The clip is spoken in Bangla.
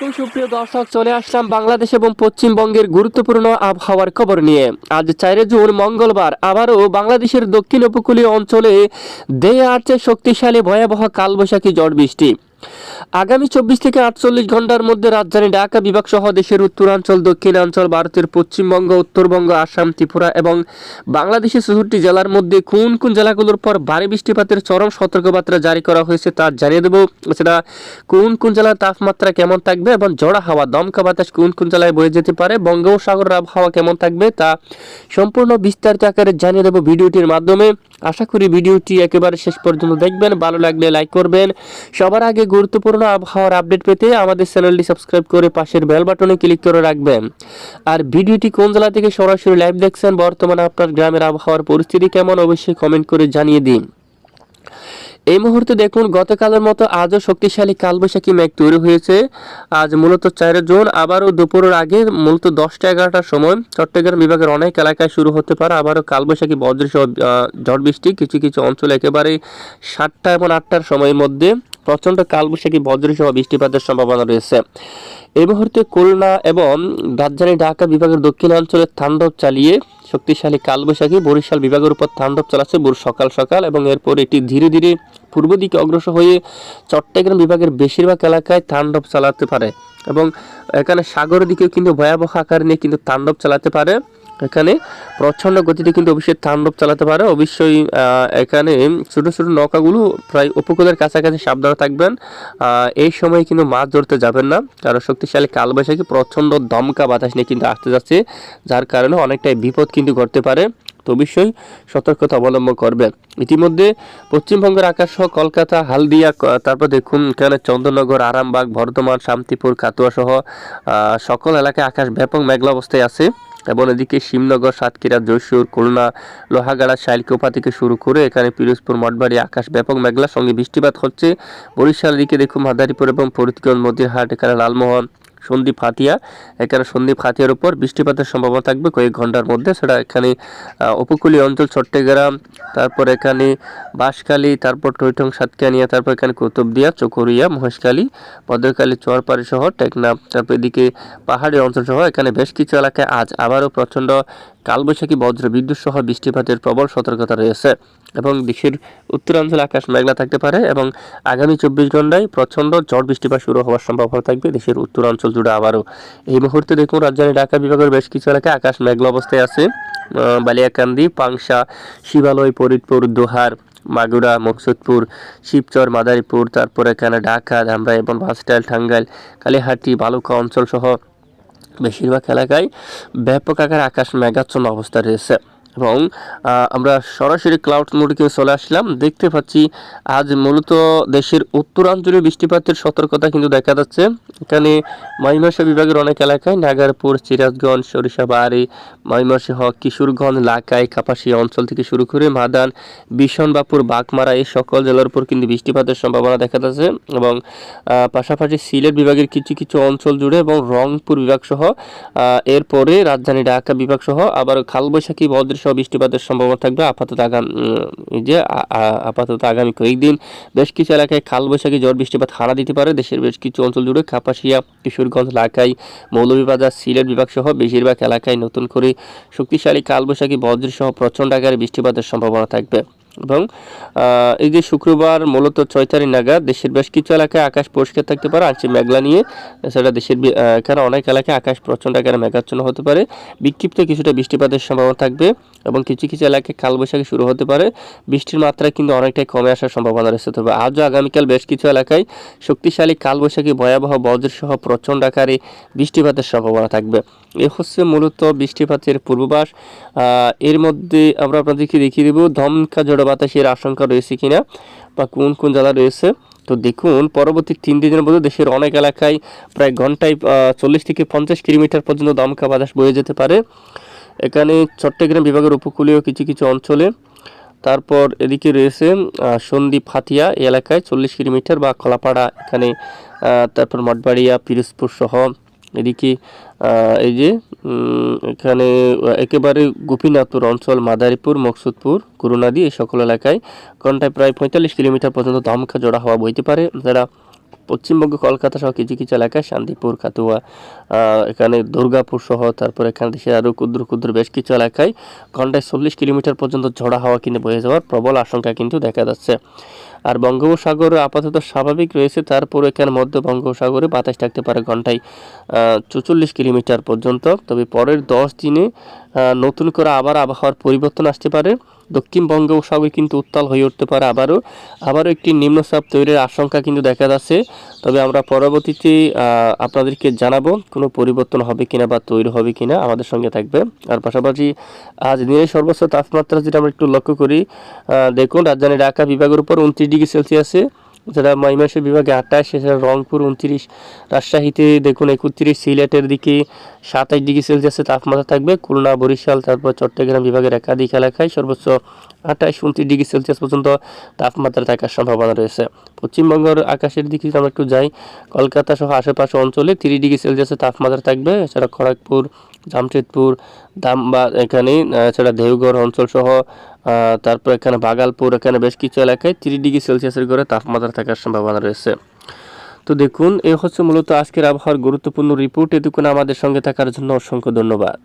সুপ্রিয় দর্শক, চলে আসলাম বাংলাদেশ এবং পশ্চিমবঙ্গের গুরুত্বপূর্ণ আবহাওয়ার খবর নিয়ে। আজ চারে জুন, মঙ্গলবার, আবারও বাংলাদেশের দক্ষিণ উপকূলীয় অঞ্চলে দেয়ে আছে শক্তিশালী ভয়াবহ কালবৈশাখী ঝড় বৃষ্টি। আগামী চব্বিশ থেকে আটচল্লিশ ঘণ্টার মধ্যে রাজধানী ঢাকা বিভাগ সহ দেশের উত্তরাঞ্চল, দক্ষিণাঞ্চল, ভারতের পশ্চিমবঙ্গ, উত্তরবঙ্গ, আসাম, ত্রিপুরা এবং বাংলাদেশের চৌষট্টি জেলার মধ্যে কোন কোন জেলাগুলোর পর ভারী বৃষ্টিপাতের চরম সতর্কবার্তা জারি করা হয়েছে তা জানিয়ে দেবো। সেটা কোন কোন জেলার তাপমাত্রা কেমন থাকবে এবং জড়া হাওয়া, দমকা বাতাস কোন কোন জেলায় বয়ে যেতে পারে, বঙ্গোপসাগরের আবহাওয়া কেমন থাকবে তা সম্পূর্ণ বিস্তারিত আকারে জানিয়ে দেবো ভিডিওটির মাধ্যমে। আশা করি ভিডিওটি একেবারে শেষ পর্যন্ত দেখবেন, ভালো লাগলে লাইক করবেন। সবার আগে গুরুত্বপূর্ণ আবহাওয়ার আপডেট পেতে আমাদের চ্যানেলটি সাবস্ক্রাইব করে পাশের বেল বাটনে ক্লিক করে রাখবেন। আর ভিডিওটি কোন জেলা থেকে সরাসরি লাইভ দেখছেন, বর্তমানে আপনার গ্রামের আবহাওয়ার পরিস্থিতি কেমন অবশ্যই কমেন্ট করে জানিয়ে দিন। এই মুহূর্তে দেখুন, গতকালের মতো আজও শক্তিশালী কালবৈশাখী মেঘ তৈরি হয়েছে। আজ মূলত চার জুন, আবারও দুপুরের আগে মূলত দশটা এগারোটার সময় চট্টগ্রাম বিভাগের অনেক এলাকায় শুরু হতে পারে আবারও কালবৈশাখী বজ্রসহ ঝড় বৃষ্টি। কিছু কিছু অঞ্চল একেবারে সাতটা এবং আটটার সময়ের মধ্যে প্রচণ্ড কালবৈশাখী বজ্রসহ বৃষ্টিপাতের সম্ভাবনা রয়েছে। এই মুহূর্তে খুলনা এবং রাজধানী ঢাকা বিভাগের দক্ষিণাঞ্চলে তাণ্ডব চালিয়ে শক্তিশালী কালবৈশাখী বরিশাল বিভাগের উপর তাণ্ডব চালাচ্ছে ভোর সকাল সকাল এবং এরপর এটি ধীরে ধীরে পূর্ব দিকে অগ্রসর হয়ে চট্টগ্রাম বিভাগের বেশিরভাগ এলাকায় তাণ্ডব চালাতে পারে এবং এখানে সাগরের দিকেও কিন্তু ভয়াবহ আকার নিয়ে কিন্তু তাণ্ডব চালাতে পারে। এখানে প্রচণ্ড গতিতে কিন্তু অবশ্যই তাণ্ডব চালাতে পারে। অবশ্যই এখানে ছোট ছোট নৌকাগুলো প্রায় উপকূলের কাছাকাছি সাবধানে থাকবেন। এই সময় কিন্তু মাছ ধরতে যাবেন না। কারণ শক্তিশালী কালবৈশাখী প্রচণ্ড দমকা বাতাস নিয়ে কিন্তু আসতে যাচ্ছে, যার কারণে অনেকটাই বিপদ কিন্তু ঘটতে পারে। তো অবশ্যই সতর্কতা অবলম্বন করবেন। ইতিমধ্যে পশ্চিমবঙ্গের আকাশ সহ কলকাতা, হালদিয়া তারপর দেখুন এখানে চন্দননগর আরামবাগ, বর্ধমান, শান্তিপুর কাতুয়া সহ সকল এলাকায় আকাশ ব্যাপক মেঘলা অবস্থায় আছে। এবং এদিকে শিবনগর সাতক্ষীরা যশোর খুলনা, লোহাগাড়া শাইলকোপা থেকে শুরু করে এখানে পিরোজপুর, মঠবাড়ি, আকাশ ব্যাপক মেঘলার সঙ্গে বৃষ্টিপাত হচ্ছে। বরিশাল দিকে দেখুন মাদারীপুর এবং ফরিদগঞ্জ মদিরহাট এখানে লালমোহন। সন্দ্বীপ হাতিয়া। এখানে সন্দীপ হাতিয়ার উপর বৃষ্টিপাতের সম্ভাবনা থাকবে। কয়েক ঘণ্টার মধ্যে সেটা এখানে উপকূলীয় অঞ্চল, চট্টগ্রাম, তারপর এখানে বাঁশখালী, তারপর টৈটং, সাতকানিয়া, তারপর এখানে কুতুবদিয়া, চকরিয়া, মহেশখালী, ভদ্রকালী চরপাড়ি সহ টেকনাফ, তারপর এদিকে পাহাড়ি অঞ্চল সহ এখানে বেশ কিছু এলাকায় আজ আবারও প্রচণ্ড কালবৈশাখী বজ্র বিদ্যুৎ সহ বৃষ্টিপাতের প্রবল সতর্কতা রয়েছে এবং দেশের উত্তরাঞ্চলে আকাশ মেঘলা থাকতে পারে এবং আগামী চব্বিশ ঘন্টায় প্রচণ্ড ঝড় বৃষ্টিপাত শুরু হওয়ার সম্ভাবনা থাকবে দেশের উত্তরাঞ্চল জুড়ে আবারও। এই মুহূর্তে দেখুন রাজধানী ঢাকা বিভাগের বেশ কিছু এলাকায় আকাশ মেঘলা অবস্থায় আছে। বালিয়াকান্দি, পাংশা, শিবালয়, ফরিদপুর, দোহার, মাগুরা, মকসুদপুর, শিবচর, মাদারীপুর, তারপরে এখানে ঢাকা ধামরা এবং বাসস্ট্যান্ড টাঙ্গাইল, কালীহাটি, বালুকা অঞ্চল সহ বেশিরভাগ এলাকায় ব্যাপক আকার আকাশ মেঘাচ্ছন্ন অবস্থা রয়েছে। এবং আমরা সরাসরি ক্লাউড মোডকে চলে আসলাম। দেখতে পাচ্ছি আজ মূলত দেশের উত্তরাঞ্চলীয় বৃষ্টিপাতের সতর্কতা কিন্তু দেখা যাচ্ছে। এখানে ময়মনসিংহ বিভাগের অনেক এলাকায় নাগারপুর, সিরাজগঞ্জ সরিষাবাড়ি ময়মনসিংহ, কিশোরগঞ্জ, লাকাই, কাপাসিয়া অঞ্চল থেকে শুরু করে মাদান বিশনবাপুর বাগমারা এই সকল জেলার উপর কিন্তু বৃষ্টিপাতের সম্ভাবনা দেখা যাচ্ছে এবং পাশাপাশি সিলেট বিভাগের কিছু কিছু অঞ্চল জুড়ে এবং রংপুর বিভাগ সহ এরপরে রাজধানী ঢাকা বিভাগ সহ আবার কালবৈশাখী বজ্র সহ বৃষ্টিপাতের সম্ভাবনা থাকবে। আপাতত আগাম যে আপাতত আগামী কয়েকদিন বেশ কিছু এলাকায় কালবৈশাখী ঝড় বৃষ্টিপাত হারা দিতে পারে। দেশের বেশ কিছু অঞ্চল জুড়ে কাপাসিয়া, কিশোরগঞ্জ, লাকাই, মৌলভীবাজার, সিলেট বিভাগ সহ বেশিরভাগ এলাকায় নতুন করে শক্তিশালী কালবৈশাখী বজ্রসহ প্রচণ্ড আকারে বৃষ্টিপাতের সম্ভাবনা থাকবে। এবং এই যে শুক্রবার মূলত ছয় তারিখ নাগাদ দেশের বেশ কিছু এলাকায় আকাশ পরিষ্কার থাকতে পারে আংশিক মেঘলা নিয়ে, এছাড়া দেশের এখানে অনেক এলাকায় আকাশ প্রচণ্ড আকারে মেঘাচ্ছন্ন হতে পারে। বিক্ষিপ্ত কিছুটা বৃষ্টিপাতের সম্ভাবনা থাকবে এবং কিছু কিছু এলাকায় কালবৈশাখী শুরু হতে পারে। বৃষ্টির মাত্রা কিন্তু অনেকটাই কমে আসার সম্ভাবনা রয়েছে। তবে আজও আগামীকাল বেশ কিছু এলাকায় শক্তিশালী কালবৈশাখী ভয়াবহ বজ্রসহ প্রচণ্ড আকারে বৃষ্টিপাতের সম্ভাবনা থাকবে। এ হচ্ছে মূলত বৃষ্টিপাতের পূর্বাভাস। এর মধ্যে আমরা আপনাদেরকে দেখিয়ে দেবো ধমকা জোড়া বাতাসের আশঙ্কা রয়েছে কিনা বা কোন কোন জেলা রয়েছে। তো দেখুন পরবর্তী তিন দিনের মধ্যে দেশের অনেক এলাকায় প্রায় ঘন্টায় চল্লিশ থেকে পঞ্চাশ কিলোমিটার পর্যন্ত দমকা বাতাস বয়ে যেতে পারে। এখানে চট্টগ্রাম বিভাগের উপকূলীয় কিছু কিছু অঞ্চলে। তারপর এদিকে রয়েছে আহ, সন্দ্বীপ হাতিয়া এলাকায় চল্লিশ কিলোমিটার বা কলাপাড়া এখানে তারপর মঠবাড়িয়া পিরোজপুর সহ এদিকে এই যে এখানে একেবারে গোপীনাথপুর অঞ্চল, মাদারীপুর, মকসুদপুর করুণাদি এই সকল এলাকায় ঘন্টায় প্রায় পঁয়তাল্লিশ কিলোমিটার পর্যন্ত দমকা জোড়া হওয়া বইতে পারে। যারা পশ্চিমবঙ্গ, কলকাতা সহ কিছু কিছু এলাকায় শান্তিপুর কাতুয়া এখানে দুর্গাপুর সহ, তারপর এখানে দেশের আরও ক্ষুদ্র ক্ষুদ্র বেশ কিছু এলাকায় ঘন্টায় চল্লিশ কিলোমিটার পর্যন্ত ঝড়া হাওয়া কিন্তু বয়ে যাওয়ার প্রবল আশঙ্কা কিন্তু দেখা যাচ্ছে। আর বঙ্গোপসাগর আপাতত স্বাভাবিক রয়েছে, তারপর এখানে মধ্য বঙ্গোপসাগরে বাতাস থাকতে পারে ঘন্টায় চুচল্লিশ কিলোমিটার পর্যন্ত। তবে পরের দশ দিনে নতুন করে আবার আবহাওয়ার পরিবর্তন আসতে পারে। দক্ষিণ বঙ্গোপসাগর কিন্তু উত্তাল হয়ে উঠতে পারে আবারও। আবারও একটি নিম্নচাপ তৈরির আশঙ্কা কিন্তু দেখা যাচ্ছে। তবে আমরা পরবর্তীতে আপনাদেরকে জানাব কোনো পরিবর্তন হবে কিনা বা তৈরি হবে কিনা আমাদের সঙ্গে থাকবে আর পাশাপাশি, আজ দিনের সর্বোচ্চ তাপমাত্রা যেটা আমরা একটু লক্ষ্য করি দেখুন, রাজধানী ঢাকা বিভাগের উপর উনত্রিশ ডিগ্রি সেলসিয়াসে যেটা ময়মনসিংহ বিভাগে আঠাশ, এছাড়া রংপুর উনত্রিশ, রাজশাহীতে দেখুন একত্রিশ, সিলেটের দিকে সাতাশ ডিগ্রি সেলসিয়াসে তাপমাত্রা থাকবে। খুলনা, বরিশাল, তারপর চট্টগ্রাম বিভাগের একাধিক এলাকায় সর্বোচ্চ আঠাশ, উনত্রিশ ডিগ্রি সেলসিয়াস পর্যন্ত তাপমাত্রা থাকার সম্ভাবনা রয়েছে। পশ্চিমবঙ্গের আকাশের দিকে আমরা একটু যাই, কলকাতা সহ আশেপাশে অঞ্চলে তিরিশ ডিগ্রি সেলসিয়াসের তাপমাত্রা থাকবে। এছাড়া খড়গপুর জামশেদপুর দামবা এখানে এছাড়া দেওঘর অঞ্চল সহ তারপর এখানে বাগালপুর, এখানে বেশ কিছু এলাকায় তিরিশ ডিগ্রি সেলসিয়াসের করে তাপমাত্রা থাকার সম্ভাবনা রয়েছে। তো দেখুন, এ হচ্ছে মূলত আজকের আবহাওয়ার গুরুত্বপূর্ণ রিপোর্ট এটুকুন আমাদের সঙ্গে থাকার জন্য অসংখ্য ধন্যবাদ।